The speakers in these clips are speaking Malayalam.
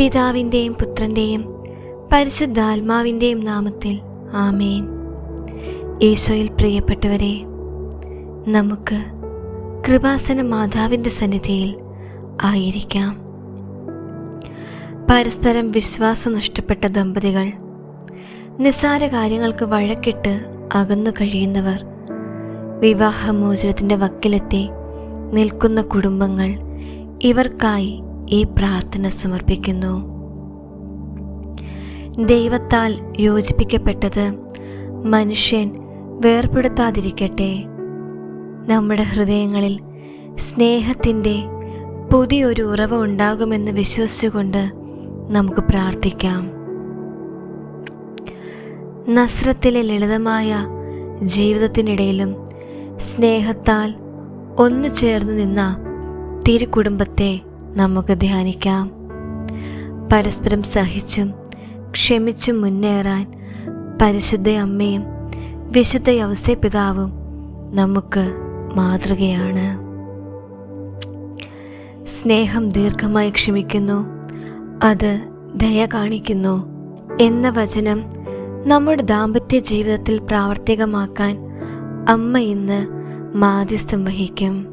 പിതാവിന്റെയും പുത്രന്റെയും പരിശുദ്ധാത്മാവിന്റെയും നാമത്തിൽ ആമേൻ. ഈശോയിൽ പ്രിയപ്പെട്ടവരെ നമുക്ക് കൃപാസന മാതാവിന്റെ സന്നിധിയിൽ ആയിരിക്കാം. പരസ്പരം വിശ്വാസം നഷ്ടപ്പെട്ട ദമ്പതികൾ നിസ്സാര കാര്യങ്ങൾക്ക് വഴക്കിട്ട് അകന്നു കഴിയുന്നവർ വിവാഹമോചനത്തിന്റെ വക്കിലെത്തി നിൽക്കുന്ന കുടുംബങ്ങൾ ഇവർക്കായി ഈ പ്രാർത്ഥന സമർപ്പിക്കുന്നു. ദൈവത്താൽ യോജിപ്പിക്കപ്പെട്ടത് മനുഷ്യൻ വേർപെടുത്താതിരിക്കട്ടെ. നമ്മുടെ ഹൃദയങ്ങളിൽ സ്നേഹത്തിന്റെ പുതിയൊരു ഉറവ് ഉണ്ടാകുമെന്ന് വിശ്വസിച്ചുകൊണ്ട് നമുക്ക് പ്രാർത്ഥിക്കാം. നസ്രത്തിലെ ലളിതമായ ജീവിതത്തിനിടയിലും സ്നേഹത്താൽ ഒന്നു ചേർന്ന് നിന്ന തിരുകുടുംബത്തെ നമുക്ക് ധ്യാനിക്കാം. പരസ്പരം സഹിച്ചും ക്ഷമിച്ചും മുന്നേറാൻ പരിശുദ്ധ അമ്മയും വിശുദ്ധ യവസേ പിതാവും നമുക്ക് മാതൃകയാണ്. സ്നേഹം ദീർഘമായി ക്ഷമിക്കുന്നു. അത് ദയ കാണിക്കുന്നു എന്ന വചനം നമ്മുടെ ദാമ്പത്യ ജീവിതത്തിൽ പ്രാവർത്തികമാക്കാൻ അമ്മ ഇന്ന് മാധ്യസ്ഥം വഹിക്കും.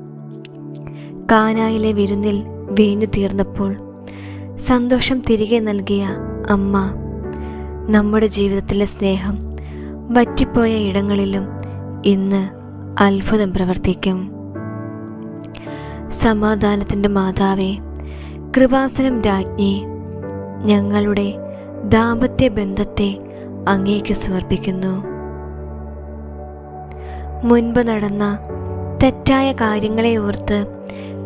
കാനായിലെ വിരുന്നിൽ വീഞ്ഞു തീർന്നപ്പോൾ സന്തോഷം തിരികെ നൽകിയ അമ്മ. നമ്മുടെ ജീവിതത്തിലെ സ്നേഹം വറ്റിപ്പോയ ഇടങ്ങളിലും ഇന്ന് അത്ഭുതം പ്രവർത്തിക്കും. സമാധാനത്തിന്റെ മാതാവേ കൃപാസനം രാജ്ഞി ഞങ്ങളുടെ ദാമ്പത്യ ബന്ധത്തെ അങ്ങേക്ക് സമർപ്പിക്കുന്നു. മുൻപ് നടന്ന തെറ്റായ കാര്യങ്ങളെ ഓർത്ത്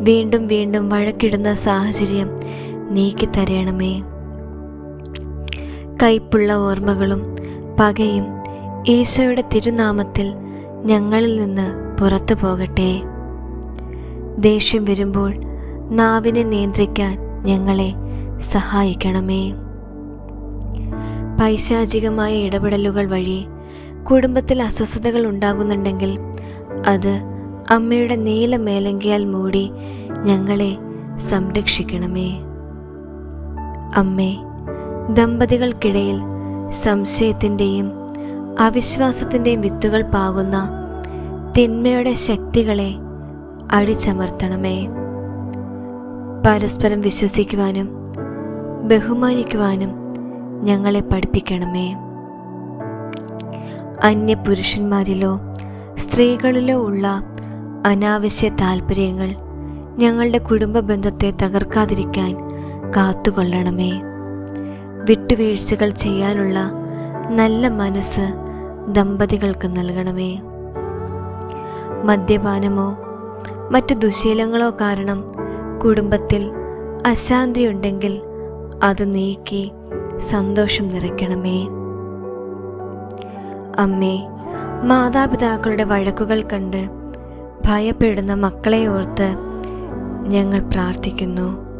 വീണ്ടും വീണ്ടും വഴക്കിടുന്ന സാഹചര്യം നീക്കി നീക്കിത്തരയണമേ കയ്പുള്ള ഓർമ്മകളും പകയും ഈശോയുടെ തിരുനാമത്തിൽ ഞങ്ങളിൽ നിന്ന് പുറത്തു പോകട്ടെ. ദേഷ്യം വരുമ്പോൾ നാവിനെ നിയന്ത്രിക്കാൻ ഞങ്ങളെ സഹായിക്കണമേ. പൈശാചികമായ ഇടപെടലുകൾ വഴി കുടുംബത്തിൽ അസ്വസ്ഥതകൾ ഉണ്ടാകുന്നുണ്ടെങ്കിൽ അത് അമ്മയുടെ നീല മേലങ്കിയാൽ മൂടി ഞങ്ങളെ സംരക്ഷിക്കണമേ. അമ്മേ ദമ്പതികൾക്കിടയിൽ സംശയത്തിന്റെയും അവിശ്വാസത്തിന്റെയും വിത്തുകൾ പാകുന്ന തിന്മയുടെ ശക്തികളെ അടിച്ചമർത്തണമേ. പരസ്പരം വിശ്വസിക്കുവാനും ബഹുമാനിക്കുവാനും ഞങ്ങളെ പഠിപ്പിക്കണമേ. അന്യപുരുഷന്മാരിലോ സ്ത്രീകളിലോ ഉള്ള അനാവശ്യ താല്പര്യങ്ങൾ ഞങ്ങളുടെ കുടുംബ ബന്ധത്തെ തകർക്കാതിരിക്കാൻ കാത്തുകൊള്ളണമേ. വിട്ടുവീഴ്ചകൾ ചെയ്യാനുള്ള നല്ല മനസ്സ് ദമ്പതികൾക്ക് നൽകണമേ. മദ്യപാനമോ മറ്റു ദുശീലങ്ങളോ കാരണം കുടുംബത്തിൽ അശാന്തിയുണ്ടെങ്കിൽ അത് നീക്കി സന്തോഷം നിറയ്ക്കണമേ. അമ്മേ മാതാപിതാക്കളുടെ വഴക്കുകൾ കണ്ട് ഭയപ്പെടുന്ന മക്കളെ ഓർത്ത് ഞങ്ങൾ പ്രാർത്ഥിക്കുന്നു.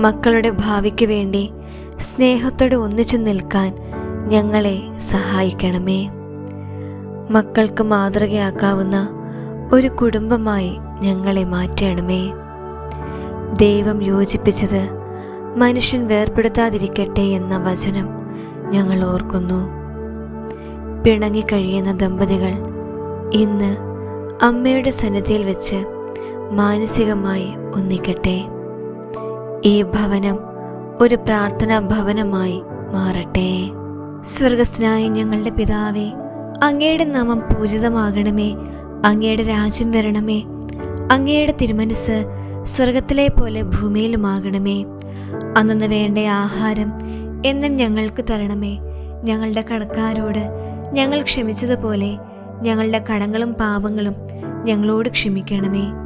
മക്കളുടെ ഭാവിക്ക് വേണ്ടി സ്നേഹത്തോടെ ഒന്നിച്ചു നിൽക്കാൻ ഞങ്ങളെ സഹായിക്കണമേ. മക്കൾക്ക് മാതൃകയാക്കാവുന്ന ഒരു കുടുംബമായി ഞങ്ങളെ മാറ്റണമേ. ദൈവം യോജിപ്പിച്ചത് മനുഷ്യൻ വേർപെടുത്താതിരിക്കട്ടെ എന്ന വചനം ഞങ്ങൾ ഓർക്കുന്നു. പിണങ്ങിക്കഴിയുന്ന ദമ്പതികൾ ഇന്ന് അമ്മയുടെ സന്നിധിയിൽ വെച്ച് മാനസികമായി ഒന്നിക്കട്ടെ. ഈ ഭവനം ഒരു പ്രാർത്ഥനാ ഭവനമായി മാറട്ടെ. സ്വർഗസ്ഥനായ ഞങ്ങളുടെ പിതാവേ അങ്ങയുടെ നാമം പൂജിതമാകണമേ. അങ്ങയുടെ രാജ്യം വരണമേ. അങ്ങയുടെ തിരുമനസ് സ്വർഗത്തിലെ പോലെ ഭൂമിയിലുമാകണമേ. അന്നു വേണ്ട ആഹാരം എന്നും ഞങ്ങൾക്ക് തരണമേ. ഞങ്ങളുടെ കടക്കാരോട് ഞങ്ങൾ ക്ഷമിച്ചതുപോലെ ഞങ്ങളുടെ കടങ്ങളും പാപങ്ങളും ഞങ്ങളോട് ക്ഷമിക്കണമേ.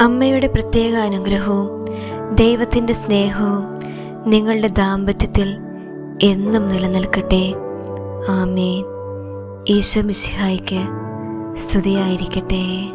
അമ്മയുടെ പ്രത്യേക അനുഗ്രഹവും ദൈവത്തിന്റെ സ്നേഹവും നിങ്ങളുടെ ദാമ്പത്യത്തിൽ എന്നും നിലനിൽക്കട്ടെ. ആമേൻ. ഈശോ മിശിഹായ്ക്ക് സ്തുതിയായിരിക്കട്ടെ.